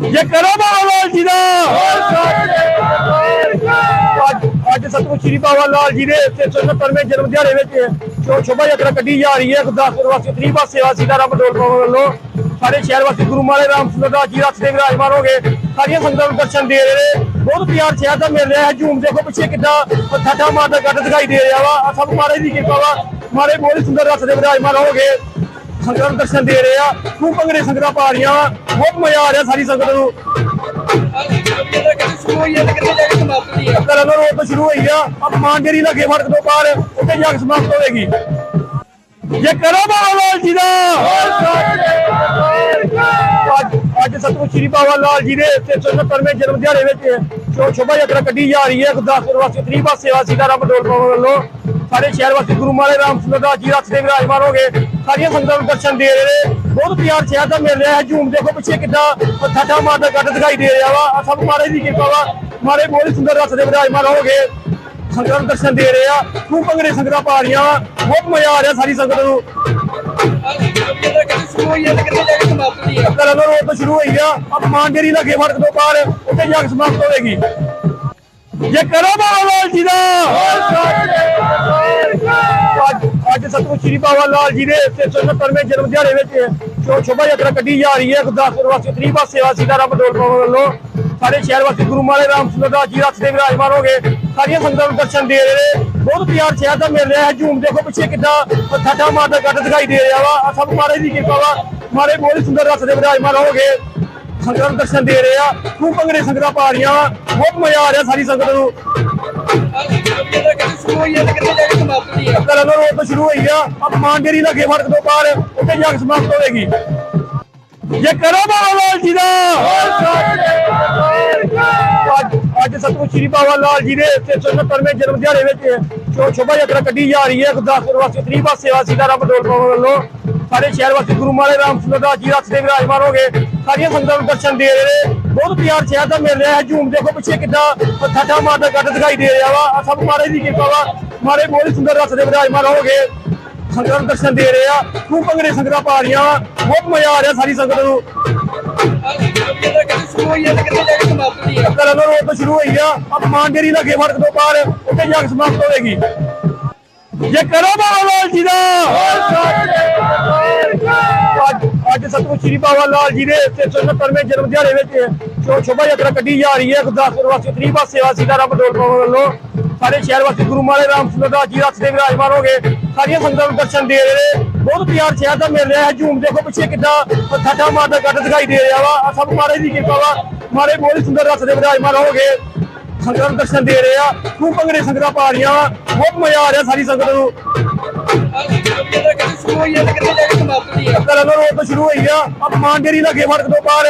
ਜੇ ਕਰੋ ਬਾਬਾ ਲਾਲ ਜੀ ਦਾ। ਅੱਜ ਸਤਿਗੁਰੂ ਸ੍ਰੀ ਬਾਬਾ ਲਾਲ ਜੀ ਦੇ 370ਵੇਂ ਜਨਮ ਦਿਹਾੜੇ ਵਿੱਚ ਜੋ ਸ਼ੋਭਾ ਯਾਤਰਾ ਕੱਢੀ ਜਾ ਰਹੀ ਹੈ। ਗੁਰਦਾਸਪੁਰ ਵਾਸੀ ਤ੍ਰੀ ਪਾਸ ਸੇਵਾ ਸੀਤਾਰਾਮ ਡੋਲ ਪਾਵਨ ਵੱਲੋਂ ਸਾਰੇ ਸ਼ਹਿਰ ਵਾਸੀ, ਗੁਰੂ ਮਾਲੇ ਰਾਮ ਸੁੰਦਰ ਦਾਸ ਜੀ ਰਥ ਦੇ ਵਿਰਾਜਮਾਨ ਹੋ ਗਏ। ਸਾਰੀਆਂ ਸੰਗਤਾਂ ਨੂੰ ਦਰਸ਼ਨ ਦੇ ਰਹੇ ਨੇ। ਬਹੁਤ ਪਿਆਰ ਸ਼ਹਿਰ ਦਾ ਮਿਲ ਰਿਹਾ ਹੈ। ਝੂਮ ਦੇਖੋ ਪਿੱਛੇ ਕਿੱਦਾਂ ਠਾਠਾ ਮਾਰਦਾ ਗੱਡ ਦਿਖਾਈ ਦੇ ਰਿਹਾ ਵਾ। ਸਭ ਮਹਾਰਾਜ ਦੀ ਕਿਰਪਾ ਵਾ। ਮਾਰੇ ਬਹੁਤ ਸੁੰਦਰ ਰਥ ਦੇ ਵਿਰਾਜਮਾਨ ਹੋ ਗਏ। ਸੰਗਤਾਂ ਨੂੰ ਦਰਸ਼ਨ ਦੇ ਰਹੇ ਆ ਖੂਬ ਭੰਗੜੇ ਸੰਗਤਾਂ ਪਾ ਰਹੀਆਂ ਬਹੁਤ ਮਜ਼ਾ ਆ ਰਿਹਾ ਸਾਰੀ ਸੰਗਤ ਨੂੰ। ਕਲਨਰ ਰੋਡ ਤੋਂ ਸ਼ੁਰੂ ਹੋਈ ਆ ਅਬ ਮਾਨਜਰੀ ਲੱਗੇ ਫੜਕ ਤੋਂ ਪਾਰ ਉੱਥੇ ਜਾ ਕੇ ਸਮਾਪਤ ਹੋਵੇਗੀ। ਜੇ ਕਰੋ ਬਾਬਾ ਲਾਲ ਜੀ ਦਾ। ਅੱਜ ਅੱਜ ਸਤਿਗੁਰੂ ਸ੍ਰੀ ਬਾਬਾ ਲਾਲ ਜੀ ਦੇ 370ਵੇਂ ਜਨਮ ਦਿਹਾੜੇ ਵਿੱਚ ਸ਼ੋਭਾ ਯਾਤਰਾ ਕੱਢੀ ਜਾ ਰਹੀ ਹੈ। ਗੁਰਦਾਸਪੁਰ ਵਾਸੀ ਤ੍ਰੀ ਪਾਸ ਸੇਵਾ ਸੀਤਾਰਾਮ ਡੋਲ ਪਾਵਨ ਵੱਲੋਂ। ਸਾਡੇ ਸ਼ਹਿਰ ਵਾਸੀ ਗੁਰੂ ਮਹਾਰਾਜ ਰਾਮ ਸੁੰਦਰ ਦਾਸ ਜੀ ਰਥ ਦੇ ਹੋ ਗਏ ਸਾਰੀਆਂ ਸੰਗਤਾਂ ਨੂੰ ਦਰਸ਼ਨ ਦੇ ਰਹੇ ਨੇ ਬਹੁਤ ਪਿਆਰ ਸ਼ਹਿਰ ਦਾ ਮਿਲ ਰਿਹਾ ਹੈ ਝੂਮ ਦੇਖੋ ਪਿੱਛੇ ਕਿੱਦਾਂ ਠਾਠਾ ਮਾਰਦਾ ਗੱਡ ਦਿਖਾਈ ਦੇ ਰਿਹਾ ਵਾ ਆਹ ਸਭ ਮਹਾਰਾਜ ਦੀ ਕਿਰਪਾ ਵਾ ਮਾਰੇ ਬਹੁਤ ਸੁੰਦਰ ਰਥ ਦੇ ਵਿਰਾਜਮਾਨ ਹੋ ਗਏ ਸੰਗਤਾਂ ਨੂੰ ਦਰਸ਼ਨ ਦੇ ਰਹੇ ਆ ਖੂਬ ਭੰਗੜੇ ਸੰਗਤਾਂ ਪਾ ਰਹੀਆਂ ਵਾ ਬਹੁਤ ਮਜ਼ਾ ਆ ਰਿਹਾ ਸਾਰੀ ਸੰਗਤ ਨੂੰ ਕਲਨਰ ਰੋਡ ਤੋਂ ਸ਼ੁਰੂ ਹੋਈ ਆ ਅਬ ਮਾਨਜਰੀ ਲੱਗੇ ਫੜਕ ਤੋਂ ਪਾਰ ਉੱਥੇ ਜਾ ਕੇ ਸਮਾਪਤ ਹੋਵੇਗੀ ਜੇ ਕਰੋ ਬਾਬਾ ਲਾਲ ਜੀ ਦਾ। ਅੱਜ ਸਤਿਗੁਰੂ ਸ੍ਰੀ ਬਾਬਾ ਲਾਲ ਜੀ ਦੇ 370ਵੇਂ ਜਨਮ ਦਿਹਾੜੇ ਵਿੱਚ ਜੋ ਸ਼ੋਭਾ ਯਾਤਰਾ ਕੱਢੀ ਜਾ ਰਹੀ ਹੈ। ਗੁਰਦਾਸਪੁਰ ਵਾਸੀ ਤ੍ਰੀ ਪਾਸ ਸੇਵਾ ਸੀਤਾਰਾਮ ਡੋਲ ਪਾਵਨ ਵੱਲੋਂ ਸਾਰੇ ਸ਼ਹਿਰ ਵਾਸੀ ਗੁਰੂ ਮਾਲੇ ਰਾਮ ਸੁੰਦਰ ਦਾਸ ਜੀ ਰਥ ਦੇ ਵਿਰਾਜਮਾਨ ਹੋ ਗਏ। ਸਾਰੀਆਂ ਸੰਗਤਾਂ ਨੂੰ ਦਰਸ਼ਨ ਦੇ ਰਹੇ ਨੇ। ਬਹੁਤ ਪਿਆਰ ਸ਼ਹਿਰ ਦਾ ਮਿਲ ਰਿਹਾ ਹੈ। ਝੂਮ ਦੇਖੋ ਪਿੱਛੇ ਕਿੱਦਾਂ ਠਾਠਾ ਮਾਰਦਾ ਗੱਡ ਦਿਖਾਈ ਦੇ ਰਿਹਾ ਵਾ। ਸਭ ਮਹਾਰਾਜ ਦੀ ਕਿਰਪਾ ਵਾ। ਮਾਰੇ ਬਹੁਤ ਸੁੰਦਰ ਰਥ ਦੇ ਵਿਰਾਜਮਾਨ ਹੋ ਗਏ। ਸੰਗਤਾਂ ਨੂੰ ਦਰਸ਼ਨ ਦੇ ਰਹੇ ਆ। ਖੂਬ ਭੰਗੜੇ ਸੰਗਤਾਂ ਪਾ ਰਹੀਆਂ ਬਹੁਤ ਮਜ਼ਾ ਆ ਰਿਹਾ ਸਾਰੀ ਸੰਗਤ ਨੂੰ। ਕਲਨਰ ਰੋਡ ਤੋਂ ਸ਼ੁਰੂ ਹੋਈ ਆ। ਅਬ ਮਾਨਜਰੀ ਲੱਗੇ ਫੜਕ ਤੋਂ ਪਾਰ ਉੱਥੇ ਜਾ ਕੇ ਸਮਾਪਤ ਹੋਵੇਗੀ। ਜੇ ਕਰੋ ਬਾਬਾ ਲਾਲ ਜੀ ਦਾ। ਅੱਜ ਅੱਜ ਸਤਿਗੁਰੂ ਸ੍ਰੀ ਬਾਬਾ ਲਾਲ ਜੀ ਦੇ 370ਵੇਂ ਜਨਮ ਦਿਹਾੜੇ ਵਿੱਚ ਸ਼ੋਭਾ ਯਾਤਰਾ ਕੱਢੀ ਜਾ ਰਹੀ ਹੈ। ਗੁਰਦਾਸਪੁਰ ਵਾਸੀ ਪਾਸੇ ਪਾਸ ਸੇਵਾ ਸੀਤਾਰਾਮ ਡੋਲ ਪਾਵਨ ਵੱਲੋਂ। ਸਾਡੇ ਸ਼ਹਿਰ ਵਾਸੀ ਗੁਰੂ ਮਹਾਰਾਜ ਰਾਮ ਸੁੰਦਰ ਦਾਸ ਜੀ ਰਥ ਦੇ ਵਿਰਾਜਮਾਨ ਹੋ ਗਏ। ਸਾਰੀਆਂ ਸੰਗਤਾਂ ਨੂੰ ਦਰਸ਼ਨ ਦੇ ਰਹੇ ਨੇ। ਬਹੁਤ ਪਿਆਰ ਸ਼ਹਿਰ ਦਾ ਮਿਲ ਰਿਹਾ ਹੈ। ਝੂਮ ਦੇਖੋ ਪਿੱਛੇ ਕਿੱਦਾਂ ਠਾਠਾ ਮਾਰਦਾ ਗੱਡ ਦਿਖਾਈ ਦੇ ਰਿਹਾ ਵਾ। ਆਹ ਸਭ ਮਹਾਰਾਜ ਦੀ ਕਿਰਪਾ ਵਾ। ਮਾਰੇ ਬਹੁਤ ਸੁੰਦਰ ਰਥ ਦੇ ਵਿਰਾਜਮਾਨ ਹੋ ਗਏ। ਸੰਗਤਾਂ ਨੂੰ ਦਰਸ਼ਨ ਦੇ ਰਹੇ ਆ। ਖੂਬ ਭੰਗੜੇ ਸੰਗਤਾਂ ਪਾ ਰਹੀਆਂ ਵਾ। ਬਹੁਤ ਮਜ਼ਾ ਆ ਰਿਹਾ ਸਾਰੀ ਸੰਗਤ ਨੂੰ। ਕਲਨਰ ਰੋਡ ਤੋਂ ਸ਼ੁਰੂ ਹੋਈ ਆ। ਅਬ ਮਾਨਜਰੀ ਲੱਗੇ ਫੜਕ ਤੋਂ ਪਾਰ ਉੱਥੇ ਜਾ ਕੇ ਸਮਾਪਤ ਹੋਵੇਗੀ। ਜੇ ਕਰੋ ਬਾਬਾ ਲਾਲ ਜੀ ਸ੍ਰੀ ਬਾਬਾ ਲਾਲ ਜੀ ਦੇ 370ਵੇਂ ਜਨਮ ਦਿਹਾੜੇ ਵਿੱਚ ਜੋ ਸ਼ੋਭਾ ਯਾਤਰਾ ਕੱਢੀ ਜਾ ਰਹੀ ਹੈ, ਗੁਰਦਾਸਪੁਰ ਵਾਸੀ, ਤ੍ਰੀ ਪਾਸ ਸੇਵਾ ਸੀਤਾਰਾਮ ਡੋਲ ਵੱਲੋਂ ਸਾਰੇ ਸ਼ਹਿਰ ਵਾਸੀ, ਗੁਰੂ ਮਾਲੇ ਰਾਮ ਸੁੰਦਰ ਜੀ ਰਥ ਵਿਰਾਜਮਾਨ ਹੋ ਗਏ। ਸਾਰੀਆਂ ਸੰਗਤਾਂ ਨੂੰ ਦਰਸ਼ਨ ਦੇ ਰਹੇ ਬਹੁਤ ਪਿਆਰ ਸ਼ਹਿਰ ਦਾ ਮਿਲ ਰਿਹਾ ਹੈ। ਝੂਮ ਦੇਖੋ ਪਿੱਛੇ ਕਿੱਦਾਂ ਠਾਠਾ ਮਾਰਦਾ ਗੱਡ ਦਿਖਾਈ ਦੇ ਰਿਹਾ ਵਾ। ਆਹ ਸਭ ਮਹਾਰਾਜ ਦੀ ਕਿਰਪਾ ਵਾ। ਮਾਰੇ ਬਹੁਤ ਸੁੰਦਰ ਰਥ ਦੇ ਵਿਰਾਜਮਾਨ ਹੋ ਗਏ। ਸੰਗਤਾਂ ਨੂੰ ਦਰਸ਼ਨ ਦੇ ਰਹੇ ਆ। ਖੂਬ ਭੰਗੜੇ ਸੰਗਤਾਂ ਪਾ ਰਹੀਆਂ ਵਾ। ਬਹੁਤ ਮਜ਼ਾ ਆ ਰਿਹਾ ਸਾਰੀ ਸੰਗਤ ਨੂੰ। ਕਲਨਰ ਰੋਡ ਤੋਂ ਸ਼ੁਰੂ ਹੋਈ ਆ। ਅਬ ਮਾਨਜਰੀ ਲੱਗੇ ਫੜਕ ਤੋਂ ਪਾਰ